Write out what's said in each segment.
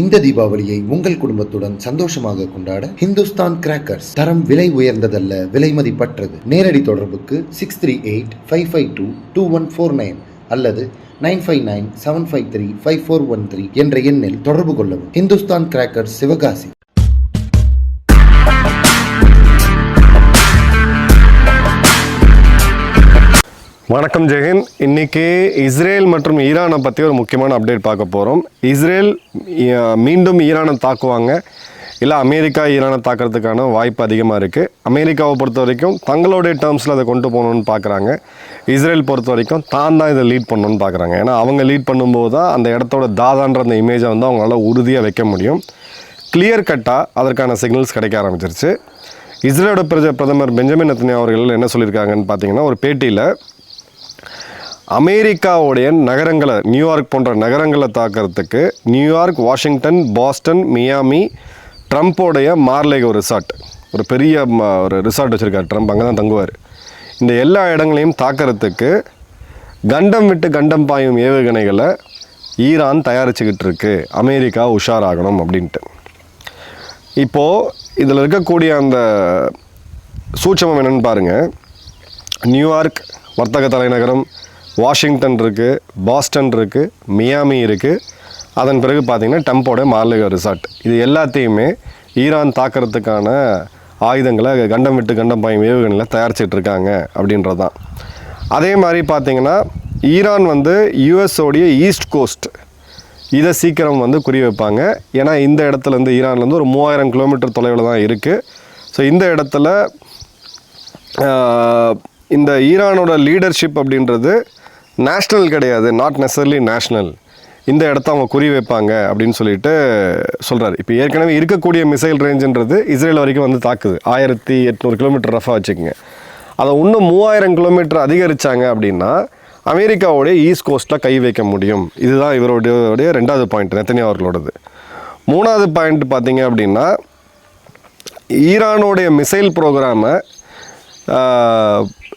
இந்த தீபாவளியை உங்கள் குடும்பத்துடன் சந்தோஷமாக கொண்டாட ஹிந்துஸ்தான் கிராக்கர்ஸ் தரம் விலை உயர்ந்ததல்ல விலை மதிப்பற்றது. நேரடி தொடர்புக்கு six three eight five five two two one four nine அல்லது nine five nine seven five three five four one three என்ற எண்ணில் தொடர்பு கொள்ளவும். ஹிந்துஸ்தான் கிராக்கர்ஸ் சிவகாசி. வணக்கம் ஜெகன் இன்னைக்கு இஸ்ரேல் மற்றும் ஈரானை பற்றி ஒரு முக்கியமான அப்டேட் பார்க்க போகிறோம் இஸ்ரேல் மீண்டும் ஈரானை தாக்குவாங்க. இல்லை அமெரிக்கா ஈரானை தாக்கிறதுக்கான வாய்ப்பு அதிகமாக இருக்குது அமெரிக்காவை பொறுத்த வரைக்கும் தங்களுடைய டேர்ம்ஸில் அதை கொண்டு போகணுன்னு பார்க்குறாங்க இஸ்ரேல் பொறுத்த வரைக்கும் தான் தான் இதை லீட் பண்ணணும்னு பார்க்குறாங்க ஏன்னா அவங்க லீட் பண்ணும்போது தான் அந்த இடத்தோட தாதான்ற அந்த இமேஜை வந்து அவங்களால உறுதியாக வைக்க முடியும். கிளியர் கட்டாக அதற்கான சிக்னல்ஸ் கிடைக்க ஆரம்பிச்சிருச்சு. இஸ்ரேலோட பிரஜ பிரதமர் பெஞ்சமின் நெத்தன்யா அவர்கள் என்ன சொல்லியிருக்காங்கன்னு பார்த்தீங்கன்னா ஒரு பேட்டியில் அமெரிக்காவுடைய நகரங்களை நியூயார்க் போன்ற நகரங்களை தாக்கிறதுக்கு New York Washington Boston Miami ட்ரம்ப்போடைய Mar a Lago resort. ஒரு பெரிய ம- ஒரு ரிசார்ட் வச்சுருக்கார். ட்ரம்ப் அங்கே தான் தங்குவார். இந்த எல்லா இடங்களையும் தாக்கிறதுக்கு கண்டம் விட்டு கண்டம் பாயும் ஏவுகணைகளை ஈரான் தயாரிச்சுக்கிட்டு இருக்கு அமெரிக்கா உஷாராகணும் அப்படின்ட்டு. இப்போது இதில் இருக்கக்கூடிய அந்த சூட்சமம் என்னென்னு பாருங்கள் நியூயார்க் வர்த்தக தலைநகரம் வாஷிங்டன் இருக்குது பாஸ்டன் இருக்குது மியாமி இருக்குது அதன் பிறகு பார்த்திங்கன்னா டெம்போட மார்லிகா ரிசார்ட் இது எல்லாத்தையுமே ஈரான் தாக்கிறதுக்கான ஆயுதங்களை கண்டம் விட்டு கண்டம் பாயும் ஏவுகணையில் தயாரிச்சிட்டு இருக்காங்க அப்படின்றது தான் அதே மாதிரி பார்த்திங்கன்னா ஈரான் வந்து யூஎஸோடைய ஈஸ்ட் கோஸ்ட் இதை சீக்கிரம் வந்து குறி வைப்பாங்க ஏன்னா இந்த இடத்துலேருந்து ஈரான்லேருந்து ஒரு மூவாயிரம் கிலோமீட்டர் தொலைவில் தான் இருக்குது ஸோ இந்த இடத்துல இந்த ஈரானோட லீடர்ஷிப் அப்படின்றது நேஷ்னல் கிடையாது நாட் நெசர்லி நேஷ்னல் இந்த இடத்த அவங்க குறி வைப்பாங்க அப்படின்னு சொல்லிட்டு சொல்கிறாரு இப்போ ஏற்கனவே இருக்கக்கூடிய மிசைல் ரேஞ்சுன்றது இஸ்ரேல் வரைக்கும் வந்து தாக்குது. ஆயிரத்தி எட்நூறு கிலோமீட்டர் ரஃபாக வச்சுக்கோங்க. அதை இன்னும் மூவாயிரம் கிலோமீட்டர் அதிகரித்தாங்க அப்படின்னா அமெரிக்காவுடைய ஈஸ்ட் கோஸ்ட்டில் கை வைக்க முடியும். இதுதான் இவருடைய ரெண்டாவது பாயிண்ட் நெத்தனியா அவர்களோடது. மூணாவது பாயிண்ட் பார்த்தீங்க அப்படின்னா ஈரானுடைய மிசைல் ப்ரோக்ராமை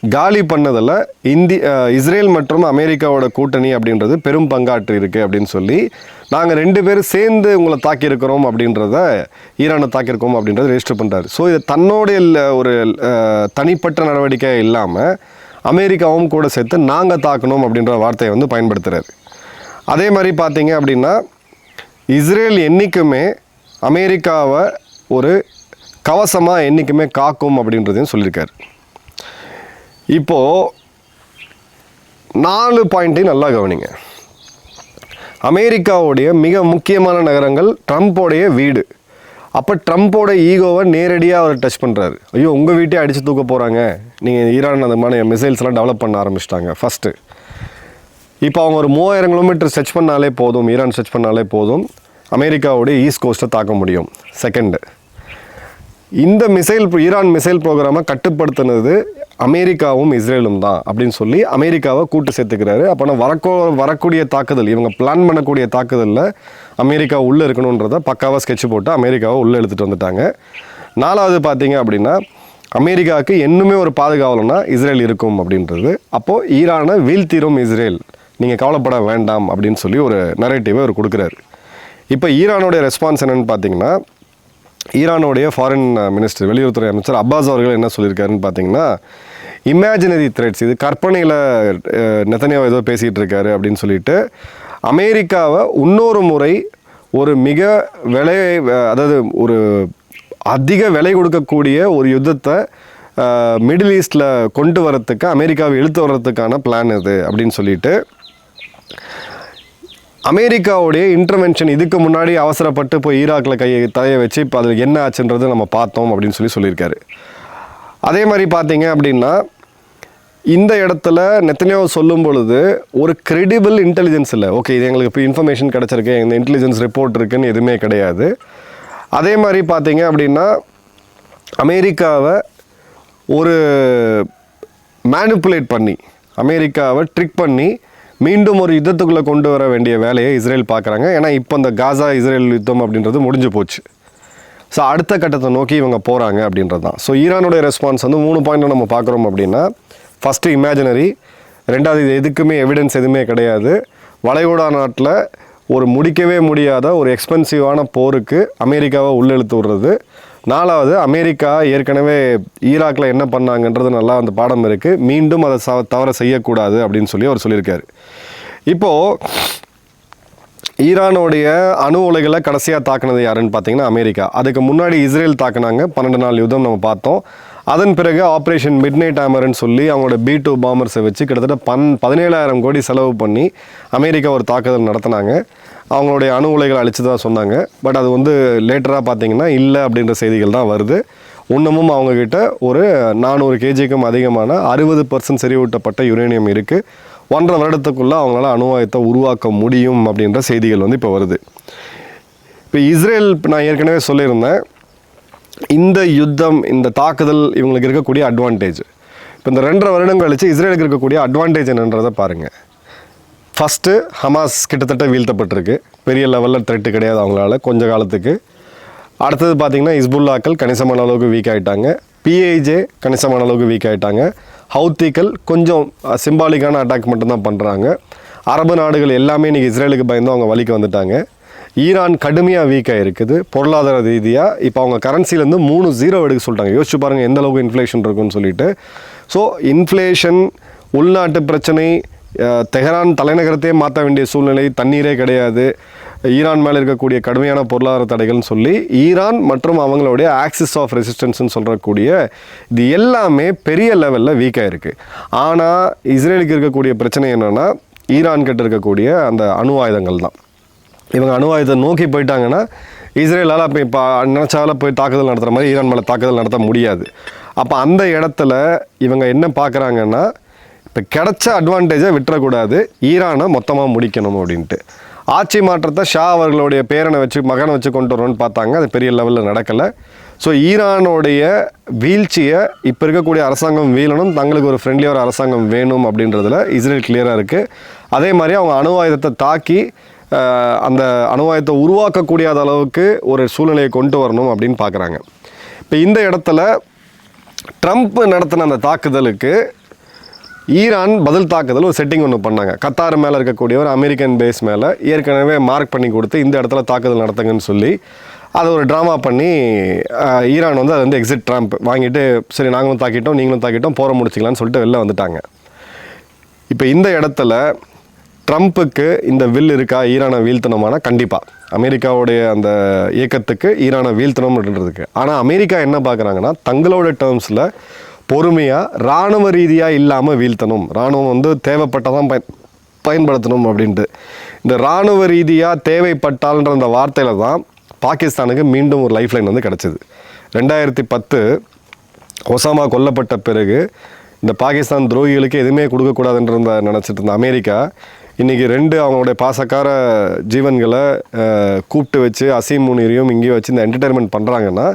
காலி பண்ணதில் இந்தி இஸ்ரேல் மற்றும் அமெரிக்காவோட கூட்டணி அப்படின்றது பெரும் பங்காற்றி இருக்குது அப்படின்னு சொல்லி நாங்கள் ரெண்டு பேரும் சேர்ந்து உங்களை தாக்கியிருக்கிறோம் அப்படின்றத ஈரானை தாக்கியிருக்கோம் அப்படின்றத ரெஜிஸ்டர் பண்ணுறாரு ஸோ இது தன்னோடைய ஒரு தனிப்பட்ட நடவடிக்கை இல்லாமல் அமெரிக்காவும் கூட சேர்த்து நாங்கள் தாக்கணும் அப்படின்ற வார்த்தையை வந்து பயன்படுத்துகிறாரு அதே மாதிரி பார்த்தீங்க அப்படின்னா இஸ்ரேல் என்றைக்குமே அமெரிக்காவை ஒரு கவசமாக என்றைக்குமே காக்கும் அப்படின்றதையும் சொல்லியிருக்காரு. இப்போது நாலு பாயிண்ட்டையும் நல்லா கவனிங்க. அமெரிக்காவுடைய மிக முக்கியமான நகரங்கள் ட்ரம்ப்போடைய வீடு. அப்போ ட்ரம்ப்போட ஈகோவை நேரடியாக அவர் டச் பண்ணுறாரு ஐயோ உங்கள் வீட்டே அடித்து தூக்க போகிறாங்க நீங்கள் ஈரான் அந்த மாதிரி மிசைல்ஸ்லாம் டெவலப் பண்ண ஆரம்பிச்சிட்டாங்க ஃபஸ்ட்டு இப்போ அவங்க ஒரு மூவாயிரம் கிலோமீட்டர் சர்ச் பண்ணாலே போதும் ஈரான் சர்ச் பண்ணாலே போதும் அமெரிக்காவுடைய ஈஸ்ட் கோஸ்ட்டை தாக்க முடியும். செகண்டு இந்த மிசைல் ஈரான் மிசைல் ப்ரோக்ராமை கட்டுப்படுத்தினது அமெரிக்காவும் இஸ்ரேலும் தான் அப்படின்னு சொல்லி அமெரிக்காவை கூட்டு சேர்த்துக்கிறாரு. அப்போனா வரக்கோ வரக்கூடிய தாக்குதல் இவங்க பிளான் பண்ணக்கூடிய தாக்குதலில் அமெரிக்கா உள்ளே இருக்கணுன்றதை பக்காவாக ஸ்கெட்ச் போட்டு அமெரிக்காவை உள்ளே எடுத்துகிட்டு வந்துட்டாங்க. நாலாவது பார்த்தீங்க அப்படின்னா அமெரிக்காவுக்கு இன்னுமே ஒரு பாதுகாவலன்னா இஸ்ரேல் இருக்கும் அப்படின்றது. அப்போது ஈரானை வீழ்த்திரும் இஸ்ரேல் நீங்கள் கவலைப்பட வேண்டாம் அப்படின்னு சொல்லி ஒரு நரேட்டிவை அவர் கொடுக்குறாரு. இப்போ ஈரானுடைய ரெஸ்பான்ஸ் என்னென்னு பார்த்தீங்கன்னா ஈரானுடைய ஃபாரின் மினிஸ்டர் uh, வெளியுறவுத்துறை அமைச்சர் அப்பாஸ் அவர்கள் என்ன சொல்லியிருக்காருன்னு பார்த்தீங்கன்னா இமேஜினரி த்ரெட்ஸ் இது கற்பனையில் நெத்தனியாவை ஏதோ பேசிகிட்டு இருக்காரு அப்படின்னு சொல்லிட்டு அமெரிக்காவை இன்னொரு முறை ஒரு மிக விலை அதாவது ஒரு அதிக விலை கொடுக்கக்கூடிய ஒரு யுத்தத்தை மிடில் ஈஸ்டில் கொண்டு வரத்துக்கு அமெரிக்காவை இழுத்து வர்றதுக்கான பிளான் இது அப்படின்னு சொல்லிட்டு அமெரிக்காவுடைய இன்டர்வென்ஷன் இதுக்கு முன்னாடி அவசரப்பட்டு போய் ஈராக்கில் கையை தலையை வச்சு இப்போ அது என்ன ஆச்சுன்றது நம்ம பார்த்தோம் அப்படின்னு சொல்லி சொல்லியிருக்காரு. அதே மாதிரி பார்த்தீங்க அப்படின்னா இந்த இடத்துல நெத்தனையோ சொல்லும் பொழுது ஒரு கிரெடிபிள் இன்டெலிஜென்ஸ் இல்லை. ஓகே இது எங்களுக்கு இப்போ இன்ஃபர்மேஷன் கிடச்சிருக்கு இந்த இன்டெலிஜென்ஸ் ரிப்போர்ட் இருக்குன்னு எதுவுமே கிடையாது. அதே மாதிரி பார்த்தீங்க அப்படின்னா அமெரிக்காவை ஒரு மேனிப்புலேட் பண்ணி அமெரிக்காவை ட்ரிக் பண்ணி மீண்டும் ஒரு யுத்தத்துக்குள்ளே கொண்டு வர வேண்டிய வேலையை இஸ்ரேல் பார்க்குறாங்க. ஏன்னா இப்போ இந்த காசா இஸ்ரேல் யுத்தம் அப்படின்றது முடிஞ்சு போச்சு. ஸோ அடுத்த கட்டத்தை நோக்கி இவங்க போகிறாங்க அப்படின்றது தான். ஸோ ஈரானுடைய ரெஸ்பான்ஸ் வந்து மூணு பாயிண்ட் நம்ம பார்க்குறோம் அப்படின்னா ஃபஸ்ட்டு இமேஜினரி ரெண்டாவது இது எதுக்குமே எவிடன்ஸ் எதுவுமே கிடையாது. வளைகுடா நாட்டில் ஒரு முடிக்கவே முடியாத ஒரு எக்ஸ்பென்சிவான போருக்கு அமெரிக்காவை உள்ளெழுத்து விடுறது. நாலாவது அமெரிக்கா ஏற்கனவே ஈராக்கில் என்ன பண்ணாங்கன்றது நல்லா அந்த பாடம் இருக்குது மீண்டும் அதை ச தவற செய்யக்கூடாது அப்படின்னு சொல்லி அவர் சொல்லியிருக்காரு. இப்போது ஈரானுடைய அணு உலைகளை கடைசியாக தாக்குனது யாருன்னு பார்த்தீங்கன்னா அமெரிக்கா. அதுக்கு முன்னாடி இஸ்ரேல் தாக்குனாங்க. பன்னெண்டு நாள் யுத்தம் நம்ம பார்த்தோம். அதன் பிறகு ஆப்ரேஷன் மிட் நைட் ஆமர்னு சொல்லி அவங்களோட பி டூ பாம்பர்ஸை வச்சு கிட்டத்தட்ட பன் பதினேழாயிரம் கோடி செலவு பண்ணி அமெரிக்கா ஒரு தாக்குதல் நடத்தினாங்க. அவங்களுடைய அணு உலைகளை அழிச்சதாக சொன்னாங்க. பட் அது வந்து லேட்டராக பார்த்தீங்கன்னா இல்லை அப்படின்ற செய்திகள் தான் வருது. இன்னமும் அவங்கக்கிட்ட ஒரு நானூறு கேஜிக்கும் அதிகமான அறுபது பர்சன்ட் செறிவூட்டப்பட்ட யுரேனியம் இருக்குது ஒன்றரை வருடத்துக்குள்ளே அவங்களால அணுவாயத்தை உருவாக்க முடியும் அப்படின்ற செய்திகள் வந்து இப்போ வருது. இப்போ இஸ்ரேல் நான் ஏற்கனவே சொல்லியிருந்தேன். இந்த யுத்தம் இந்த தாக்குதல் இவங்களுக்கு இருக்கக்கூடிய அட்வான்டேஜ் இப்போ இந்த ரெண்டரை வருடம் கழித்து இஸ்ரேலுக்கு இருக்கக்கூடிய அட்வான்டேஜ் என்னன்றதை பாருங்கள் ஃபஸ்ட்டு ஹமாஸ் கிட்டத்தட்ட வீழ்த்தப்பட்டிருக்கு. பெரிய லெவலில் த்ரெட்டு கிடையாது அவங்களால கொஞ்ச காலத்துக்கு. அடுத்தது பார்த்திங்கன்னா இஸ்புல்லாக்கள் கணிசமான அளவுக்கு வீக் ஆகிட்டாங்க பிஐஜே கணிசமான அளவுக்கு வீக் ஆகிட்டாங்க ஹவுத்திகள் கொஞ்சம் சிம்பாலிக்கான அட்டாக் மட்டும்தான் பண்ணுறாங்க அரபு நாடுகள் எல்லாமே இன்றைக்கி இஸ்ரேலுக்கு பயந்து அவங்க வழிக்கு வந்துட்டாங்க. ஈரான் கடுமையாக வீக்காக இருக்குது பொருளாதார ரீதியாக இப்போ அவங்க கரன்சிலேருந்து மூணு ஜீரோ எடுக்க சொல்லிட்டாங்க. யோசிச்சு பாருங்கள் எந்த அளவுக்கு இன்ஃப்ளேஷன் இருக்குன்னு சொல்லிட்டு. ஸோ இன்ஃப்ளேஷன் உள்நாட்டு பிரச்சனை தெஹரான் தலைநகரத்தையே மாற்ற வேண்டிய சூழ்நிலை தண்ணீரே கிடையாது. ஈரான் மேலே இருக்கக்கூடிய கடுமையான பொருளாதார தடைகள்னு சொல்லி ஈரான் மற்றும் அவங்களுடைய ஆக்சிஸ் ஆஃப் ரெசிஸ்டன்ஸ்னு சொல்கிறக்கூடிய இது எல்லாமே பெரிய லெவலில் வீக்காக இருக்குது ஆனால் இஸ்ரேலுக்கு இருக்கக்கூடிய பிரச்சனை என்னென்னா ஈரான் கிட்ட இருக்கக்கூடிய அந்த அணு ஆயுதங்கள் தான். இவங்க அணு ஆயுதத்தை நோக்கி போயிட்டாங்கன்னா இஸ்ரேலால் அப்போ இப்போ நினச்சால போய் தாக்குதல் நடத்துகிற மாதிரி ஈரான் மேலே தாக்குதல் நடத்த முடியாது. அப்போ அந்த இடத்துல இவங்க என்ன பார்க்குறாங்கன்னா இப்போ கிடைச்ச அட்வான்டேஜை விட்டுறக்கூடாது. ஈரானை மொத்தமாக முடிக்கணும் அப்படின்ட்டு. ஆட்சி மாற்றத்தை ஷா அவர்களுடைய பேரனை வச்சு மகனை வச்சு கொண்டு வரணும்னு பார்த்தாங்க. அது பெரிய லெவலில் நடக்கலை. ஸோ ஈரானுடைய வீழ்ச்சியை இப்போ இருக்கக்கூடிய அரசாங்கம் வீழணும். தங்களுக்கு ஒரு ஃப்ரெண்ட்லி ஒரு அரசாங்கம் வேணும் அப்படின்றதுல இஸ்ரேல் கிளியராக இருக்குது அதே மாதிரி அவங்க அணு ஆயுதத்தை தாக்கி அந்த அணு ஆயுதத்தை உருவாக்கக்கூடியாத அளவுக்கு ஒரு சூழ்நிலையை கொண்டு வரணும் அப்படின்னு பார்க்குறாங்க. இப்போ இந்த இடத்துல ட்ரம்ப் நடத்தின அந்த தாக்குதலுக்கு ஈரான் பதில் தாக்குதல் ஒரு செட்டிங் ஒன்று பண்ணாங்க. கத்தார் மேலே இருக்கக்கூடிய ஒரு அமெரிக்கன் பேஸ் மேலே ஏற்கனவே மார்க் பண்ணி கொடுத்து இந்த இடத்துல தாக்குதல் நடத்துங்கன்னு சொல்லி அதை ஒரு ட்ராமா பண்ணி ஈரான் வந்து அது வந்து எக்ஸிட் ட்ரம்ப் வாங்கிட்டு சரி நாங்களும் தாக்கிட்டோம் நீங்களும் தாக்கிட்டோம் போற முடிச்சிக்கலாம்னு சொல்லிட்டு வெளில வந்துட்டாங்க. இப்போ இந்த இடத்துல ட்ரம்ப்புக்கு இந்த வில் இருக்கா ஈரானை வீழ்த்தணுமானா கண்டிப்பாக அமெரிக்காவுடைய அந்த இயக்கத்துக்கு ஈரானை வீழ்த்தணும் அப்படின்றதுக்கு. ஆனால் அமெரிக்கா என்ன பார்க்குறாங்கன்னா தங்களோட டேர்ம்ஸில் பொறுமையாக இராணுவ ரீதியாக இல்லாமல் வீழ்த்தணும். இராணுவம் வந்து தேவைப்பட்டதான் பயன் பயன்படுத்தணும் அப்படின்ட்டு. இந்த இராணுவ ரீதியாக தேவைப்பட்டால்ன்ற அந்த வார்த்தையில் தான் பாகிஸ்தானுக்கு மீண்டும் ஒரு லைஃப் லைன் வந்து கிடச்சிது. ரெண்டாயிரத்தி பத்து ஒசாமா கொல்லப்பட்ட பிறகு இந்த பாகிஸ்தான் துரோகிகளுக்கு எதுவுமே கொடுக்கக்கூடாதுன்ற நினச்சிட்டு இருந்த அமெரிக்கா இன்றைக்கி ரெண்டு அவங்களுடைய பாசக்கார ஜீவன்களை கூப்பிட்டு வச்சு அசீம் முனீரையும் இங்கேயும் வச்சு இந்த என்டர்டைன்மெண்ட் பண்ணுறாங்கன்னா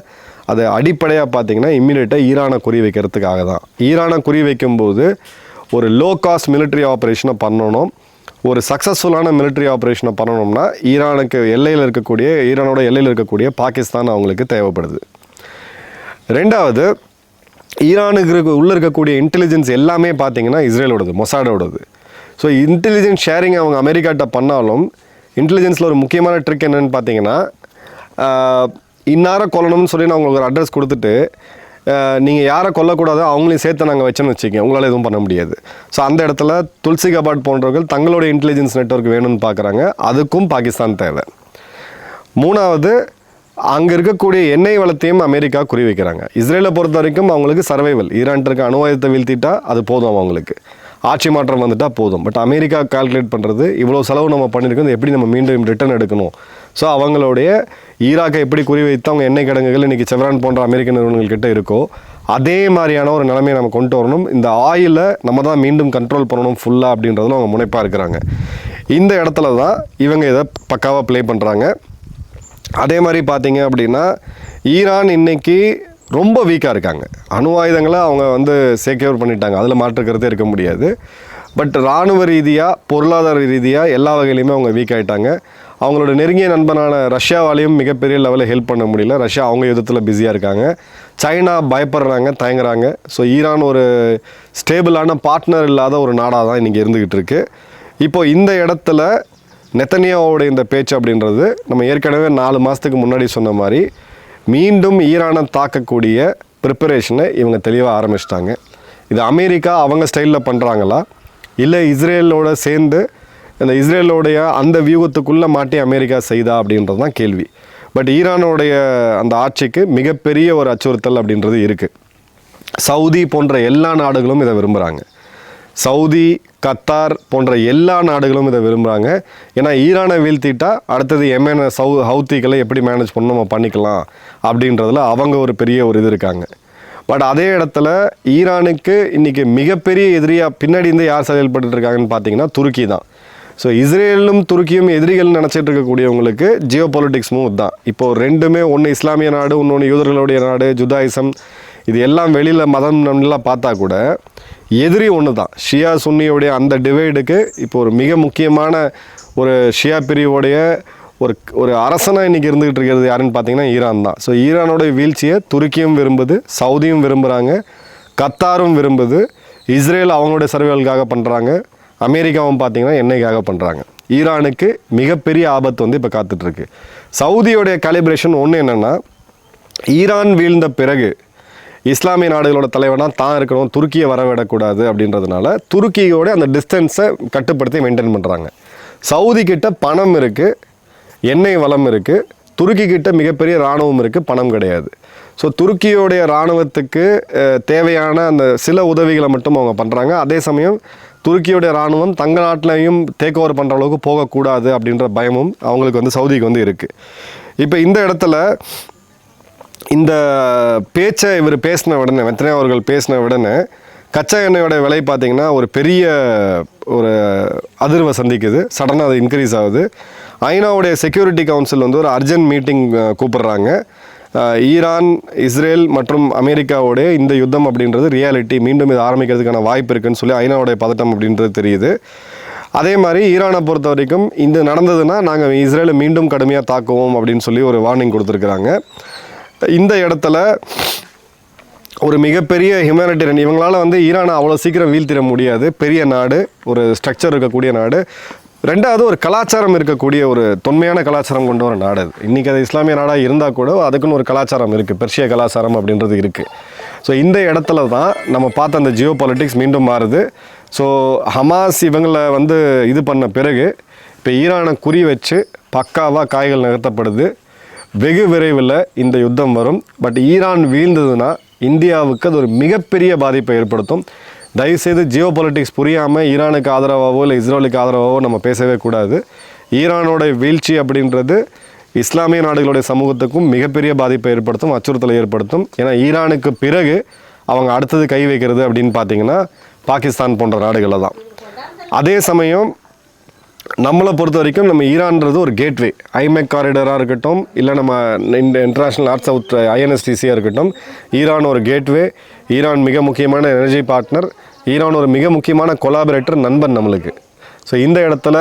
அது அடிப்படையாக பார்த்தீங்கன்னா இம்மிடியட்டாக ஈரானை குறி வைக்கிறதுக்காக தான். ஈரானை குறி வைக்கும்போது ஒரு லோ காஸ்ட் மிலிட்ரி ஆப்ரேஷனை பண்ணணும். ஒரு சக்ஸஸ்ஃபுல்லான மிலிட்ரி ஆப்ரேஷனை பண்ணணும்னா ஈரானுக்கு எல்லையில் இருக்கக்கூடிய ஈரானோட எல்லையில் இருக்கக்கூடிய பாகிஸ்தான் அவங்களுக்கு தேவைப்படுது. ரெண்டாவது ஈரானுக்கு இருக்க உள்ளே இருக்கக்கூடிய இன்டெலிஜென்ஸ் எல்லாமே பார்த்தீங்கன்னா இஸ்ரேலோடது மொசாடோடது. ஸோ இன்டெலிஜென்ஸ் ஷேரிங் அவங்க அமெரிக்காட்ட பண்ணாலும் இன்டெலிஜென்ஸில் ஒரு முக்கியமான ட்ரிக் என்னென்னு பார்த்தீங்கன்னா இன்னார கொல்லணும்னு சொல்லி நான் உங்களுக்கு ஒரு அட்ரஸ் கொடுத்துட்டு நீங்கள் யாரை கொல்லக்கூடாதோ அவங்களையும் சேர்த்து நாங்கள் வச்சோன்னு வச்சுக்கோங்க. உங்களால் எதுவும் பண்ண முடியாது. ஸோ அந்த இடத்துல துல்சி கபாட் போன்றவர்கள் தங்களுடைய இன்டெலிஜென்ஸ் நெட்வொர்க் வேணும்னு பார்க்குறாங்க அதுக்கும் பாகிஸ்தான் தேவை. மூணாவது அங்கே இருக்கக்கூடிய எண்ணெய் வளத்தையும் அமெரிக்கா குறி வைக்கிறாங்க. இஸ்ரேலை பொறுத்த வரைக்கும் அவங்களுக்கு சர்வைவல் ஈரான் இருக்க அணுவாயுதத்தை வீழ்த்திட்டா அது போதும் அவங்களுக்கு. ஆட்சி மாற்றம் வந்துட்டால் போதும். பட் அமெரிக்கா கால்குலேட் பண்ணுறது இவ்வளோ செலவு நம்ம பண்ணியிருக்கோம் எப்படி நம்ம மீண்டும் ரிட்டர்ன் எடுக்கணும்? ஸோ அவங்களுடைய ஈராக்கை எப்படி குறி வைத்து அவங்க எண்ணெய் கிடங்குகள் இன்றைக்கி செவரான் போன்ற அமெரிக்க நிறுவனங்கள் கிட்ட இருக்கோ அதே மாதிரியான ஒரு நிலைமையை நம்ம கொண்டு வரணும். இந்த ஆயிலை நம்ம தான் மீண்டும் கண்ட்ரோல் பண்ணணும் ஃபுல்லாக அப்படின்றதுல அவங்க முனைப்பாக இருக்கிறாங்க. இந்த இடத்துல தான் இவங்க இதை பக்காவாக ப்ளே பண்ணுறாங்க அதே மாதிரி பார்த்தீங்க அப்படின்னா ஈரான் இன்னைக்கு ரொம்ப வீக்காக இருக்காங்க. அணு ஆயுதங்களை அவங்க வந்து செக்யூர் பண்ணிட்டாங்க. அதில் மாற்றுக்கிறதே இருக்க முடியாது. பட் இராணுவ ரீதியாக பொருளாதார ரீதியாக எல்லா வகையிலையுமே அவங்க வீக் ஆகிட்டாங்க அவங்களோட நெருங்கிய நண்பனான ரஷ்யாவாலையும் மிகப்பெரிய லெவலில் ஹெல்ப் பண்ண முடியல. ரஷ்யா அவங்க யுத்தத்தில் பிஸியாக இருக்காங்க. சைனா பயப்படுறாங்க தயங்குறாங்க. ஸோ ஈரான் ஒரு ஸ்டேபிளான பார்ட்னர் இல்லாத ஒரு நாடாக தான் இன்றைக்கி இருந்துக்கிட்டு இருக்கு. இப்போது இந்த இடத்துல நெத்தனியாவோட இந்த பேச்சு அப்படின்றது நம்ம ஏற்கனவே நாலு மாதத்துக்கு முன்னாடி சொன்ன மாதிரி மீண்டும் ஈரானை தாக்கக்கூடிய ப்ரிப்பரேஷனை இவங்க தெளிவாக ஆரம்பிச்சிட்டாங்க. இது அமெரிக்கா அவங்க ஸ்டைலில் பண்ணுறாங்களா இல்லை இஸ்ரேலோட சேர்ந்து இந்த இஸ்ரேலோடைய அந்த வியூகத்துக்குள்ளே மாட்டி அமெரிக்கா செய்தா அப்படின்றது தான் கேள்வி. பட் ஈரானோடைய அந்த ஆட்சிக்கு மிகப்பெரிய ஒரு அச்சுறுத்தல் அப்படின்றது இருக்குது சவுதி போன்ற எல்லா நாடுகளும் இதை விரும்புகிறாங்க சவுதி கத்தார் போன்ற எல்லா நாடுகளும் இதை விரும்புகிறாங்க ஏன்னா ஈரானை வீழ்த்திட்டா அடுத்தது எம்என சவு ஹவுத்திகளை எப்படி மேனேஜ் பண்ண நம்ம பண்ணிக்கலாம் அப்படின்றதுல அவங்க ஒரு பெரிய ஒரு இது இருக்காங்க. பட் அதே இடத்துல ஈரானுக்கு இன்றைக்கி மிகப்பெரிய எதிரியாக பின்னாடி இருந்து யார் செயல்பட்டு இருக்காங்கன்னு பார்த்தீங்கன்னா துருக்கி தான் ஸோ இஸ்ரேலும் துருக்கியும் எதிரிகள் நினச்சிட்டு இருக்கக்கூடியவங்களுக்கு ஜியோ பொலிட்டிக்ஸ் மூவ் தான். இப்போ ரெண்டுமே ஒன்று இஸ்லாமிய நாடு இன்னொன்று யூதர்களுடைய நாடு ஜுதாயிசம் இது எல்லாம் வெளியில் மதம் நம்மளாம் பார்த்தா கூட எதிரி ஒன்று தான் ஷியா சுன்னியோடைய அந்த டிவைடுக்கு இப்போ ஒரு மிக முக்கியமான ஒரு ஷியா பிரிவோடைய ஒரு ஒரு அரசனாக இன்றைக்கி இருந்துகிட்டு இருக்கிறது யாருன்னு பார்த்தீங்கன்னா ஈரான் தான். ஸோ ஈரானோட வீழ்ச்சியை துருக்கியும் விரும்புது சவுதியும் விரும்புகிறாங்க கத்தாரும் விரும்புது இஸ்ரேல் அவங்களுடைய சர்வேலுக்காக பண்ணுறாங்க அமெரிக்காவும் பார்த்தீங்கன்னா எண்ணெய்க்காக பண்ணுறாங்க ஈரானுக்கு மிகப்பெரிய ஆபத்து வந்து இப்போ காத்துட்ருக்கு. சவுதியோடைய காலிப்ரேஷன் ஒன்று என்னென்னா ஈரான் வீழ்ந்த பிறகு இஸ்லாமிய நாடுகளோட தலைவனாக தான் இருக்கணும் துருக்கியை வரவிடக்கூடாது அப்படின்றதுனால துருக்கியோட அந்த டிஸ்டன்ஸை கட்டுப்படுத்தி மெயின்டைன் பண்ணுறாங்க சவுதி கிட்ட பணம் இருக்குது எண்ணெய் வளம் இருக்குது துருக்கி கிட்ட மிகப்பெரிய இராணுவம் இருக்குது பணம் கிடையாது. ஸோ துருக்கியோடைய இராணுவத்துக்கு தேவையான அந்த சில உதவிகளை மட்டும் அவங்க பண்ணுறாங்க அதே சமயம் துருக்கியோடைய இராணுவம் தங்க நாட்டிலையும் டேக் ஓவர் பண்ணுற அளவுக்கு போகக்கூடாது அப்படின்ற பயமும் அவங்களுக்கு வந்து சவுதிக்கு வந்து இருக்குது இப்போ இந்த இடத்துல இந்த பேச்சை இவர் பேசின உடனே வெத்தனை அவர்கள் பேசின உடனே கச்சா எண்ணெயோட விலை பார்த்திங்கன்னா ஒரு பெரிய ஒரு அதிர்வை சந்திக்குது. சடனாக அது இன்க்ரீஸ் ஆகுது. ஐநாவுடைய செக்யூரிட்டி கவுன்சில் வந்து ஒரு அர்ஜென்ட் மீட்டிங் கூப்பிடுறாங்க. ஈரான் இஸ்ரேல் மற்றும் அமெரிக்காவோடைய இந்த யுத்தம் அப்படின்றது ரியாலிட்டி மீண்டும் இது ஆரம்பிக்கிறதுக்கான வாய்ப்பு இருக்குன்னு சொல்லி ஐநாவுடைய பதட்டம் அப்படின்றது தெரியுது. அதே மாதிரி ஈரானை பொறுத்த வரைக்கும் இந்த நடந்ததுன்னா நாங்கள் இஸ்ரேலை மீண்டும் கடுமையாக தாக்குவோம் அப்படின்னு சொல்லி ஒரு வார்னிங் கொடுத்துருக்குறாங்க. இந்த இடத்துல ஒரு மிகப்பெரிய ஹியூமனிட்டேரியன் இவங்களால் வந்து ஈரானை அவ்வளோ சீக்கிரம் வீழ்த்திட முடியாது. பெரிய நாடு ஒரு ஸ்ட்ரக்சர் இருக்கக்கூடிய நாடு. ரெண்டாவது ஒரு கலாச்சாரம் இருக்கக்கூடிய ஒரு தொன்மையான கலாச்சாரம் கொண்ட ஒரு நாடு அது. இன்றைக்கி அது இஸ்லாமிய நாடாக இருந்தால் கூட அதுக்குன்னு ஒரு கலாச்சாரம் இருக்குது பெர்ஷிய கலாச்சாரம் அப்படின்றது இருக்குது ஸோ இந்த இடத்துல தான் நம்ம பார்த்த அந்த ஜியோ பாலிட்டிக்ஸ் மீண்டும் மாறுது. ஸோ ஹமாஸ் இவங்களை வந்து இது பண்ண பிறகு இப்போ ஈரானை குறி வச்சு பக்காவாக காய்கள் நகர்த்தப்படுது. வெகு விரைவில் இந்த யுத்தம் வரும். பட் ஈரான் வீழ்ந்ததுன்னா இந்தியாவுக்கு அது ஒரு மிகப்பெரிய பாதிப்பை ஏற்படுத்தும். தயவுசெய்து ஜியோ பொலிட்டிக்ஸ் புரியாமல் ஈரானுக்கு ஆதரவாகவோ இல்லை இஸ்ரேலுக்கு ஆதரவாகவோ நம்ம பேசவே கூடாது. ஈரானோட வீழ்ச்சி அப்படின்றது இஸ்லாமிய நாடுகளுடைய சமூகத்துக்கும் மிகப்பெரிய பாதிப்பை ஏற்படுத்தும் அச்சுறுத்தலை ஏற்படுத்தும். ஏன்னா ஈரானுக்கு பிறகு அவங்க அடுத்தது கை வைக்கிறது அப்படின்னு பார்த்தீங்கன்னா பாகிஸ்தான் போன்ற நாடுகளில் தான் அதே சமயம் நம்மளை பொறுத்த வரைக்கும் நம்ம ஈரான்றது ஒரு கேட்வே ஐமெக் காரிடராக இருக்கட்டும் இல்லை நம்ம இந்த இன்டர்நேஷ்னல் நார்த் சவுத் ஐஎன்எஸ்டிசியாக இருக்கட்டும் ஈரான் ஒரு கேட்வே ஈரான் மிக முக்கியமான எனர்ஜி பார்ட்னர் ஈரான் ஒரு மிக முக்கியமான கொலாபரேட்டர் நண்பன் நம்மளுக்கு. ஸோ இந்த இடத்துல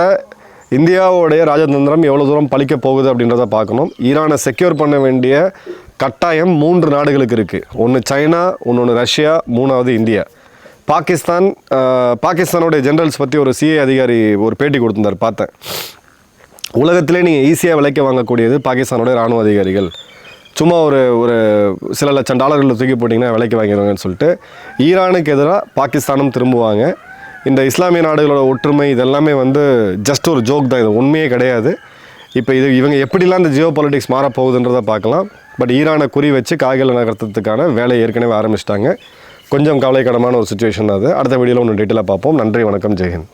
இந்தியாவுடைய ராஜதந்திரம் எவ்வளோ தூரம் பழிக்க போகுது அப்படின்றத பார்க்கணும். ஈரானை செக்யூர் பண்ண வேண்டிய கட்டாயம் மூன்று நாடுகளுக்கு இருக்குது ஒன்று சைனா ஒன்று ஒன்று ரஷ்யா மூணாவது இந்தியா. பாகிஸ்தான் ஆஹ், பாகிஸ்தானுடைய பற்றி ஒரு சிஏ அதிகாரி ஒரு பேட்டி கொடுத்துருந்தார் பார்த்தேன். உலகத்திலே நீங்கள் ஈஸியாக விலைக்கு வாங்கக்கூடியது பாகிஸ்தானுடைய ராணுவ அதிகாரிகள். சும்மா ஒரு ஒரு சில லட்சம் டாலர்களில் தூக்கி போட்டிங்கன்னா விலைக்கு வாங்கிடுவாங்கன்னு சொல்லிட்டு ஈரானுக்கு எதிராக பாகிஸ்தானும் திரும்புவாங்க. இந்த இஸ்லாமிய நாடுகளோட ஒற்றுமை இதெல்லாமே வந்து ஜஸ்ட் ஒரு ஜோக் தான் இது உண்மையே கிடையாது. இப்போ இது இவங்க எப்படிலாம் இந்த ஜியோ பாலிட்டிக்ஸ் மாறப்போகுதுன்றதை பார்க்கலாம். பட் ஈரானை குறி வச்சு காய்களை நகர்த்ததுக்கான வேலையை ஏற்கனவே ஆரம்பிச்சிட்டாங்க. கொஞ்சம் கவலைக்கிடமான ஒரு சுச்சுவேஷன் அது. அடுத்த வீடியோவில் ஒன்று டீட்டெயிலாக பார்ப்போம். நன்றி வணக்கம். ஜெயஹிந்த்